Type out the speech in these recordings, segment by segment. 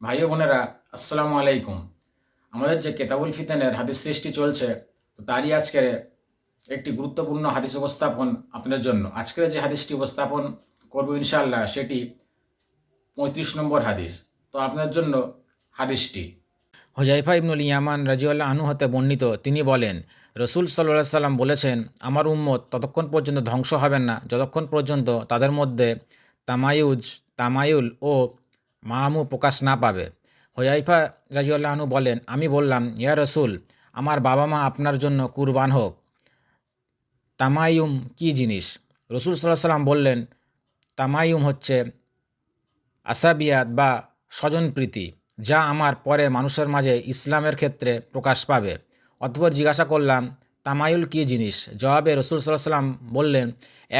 ভাই বোনেরা, আসসালামু আলাইকুম। আমাদের যে কেতাবুল ফিতেনের হাদিস সৃষ্টি চলছে, তো তারই আজকের একটি গুরুত্বপূর্ণ হাদিস উপস্থাপন আপনাদের জন্য। আজকের যে হাদিসটি উপস্থাপন করব ইনশাআল্লাহ, সেটি পঁয়ত্রিশ নম্বর হাদিস। তো আপনাদের জন্য হাদিসটি। হুজাইফা ইবনুল ইয়ামান রাজিউল্লাহ আনু হতে বর্ণিত, তিনি বলেন, রসুল সাল্লাহ সাল্লাম বলেছেন, আমার উম্মত ততক্ষণ পর্যন্ত ধ্বংস হবেন না। যতক্ষণ পর্যন্ত তাদের মধ্যে তামায়ুজ, তামায়ুল ও মাহামু প্রকাশ না পাবে। হুজাইফা রাজিউল্লাহ আনু বলেন, আমি বললাম, ইয়া রসুল, আমার বাবা মা আপনার জন্য কুরবান হোক। তামায়ুম কি জিনিস? রসুল সাল্লাহ সাল্লাম বললেন, তামায়ুম হচ্ছে আসাবিয়াত বা স্বজনপ্রীতি, যা আমার পরে মানুষের মাঝে ইসলামের ক্ষেত্রে প্রকাশ পাবে। অতপর জিজ্ঞাসা করলাম, তামায়ুল কী জিনিস? জবাবে রসুল সাল্লাহ সাল্লাম বললেন,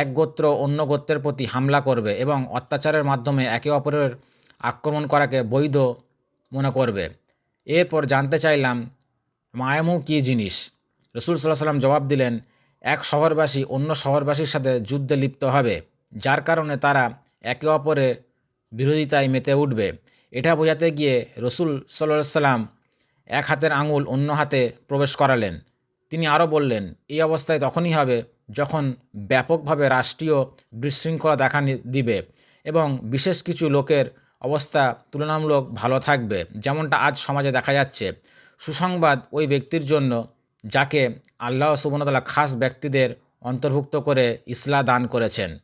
এক গোত্র অন্য গোত্রের প্রতি হামলা করবে এবং অত্যাচারের মাধ্যমে একে অপরের আক্রমণ করাকে বৈধ মনে করবে। এরপর জানতে চাইলাম, মায়ামু কী জিনিস? রসুল সাল্লাহ সাল্লাম জবাব দিলেন, এক শহরবাসী অন্য শহরবাসীর সাথে যুদ্ধে লিপ্ত হবে, যার কারণে তারা একে অপরের বিরোধিতায় মেতে উঠবে। এটা বোঝাতে গিয়ে রসুল সাল্লাহ সাল্লাম এক হাতের আঙুল অন্য হাতে প্রবেশ করালেন। তিনি আরও বললেন, এই অবস্থায় তখনই হবে যখন ব্যাপকভাবে রাষ্ট্রীয় বিশৃঙ্খলা দেখা দিবে এবং বিশেষ কিছু লোকের অবস্থা তুলনামূলক ভালো থাকবে, যেমনটা আজ সমাজে দেখা যাচ্ছে। সুসংবাদ ওই ব্যক্তির জন্য, যাকে আল্লাহ সুবনতলা খাস ব্যক্তিদের অন্তর্ভুক্ত করে ইসলা দান করেছেন।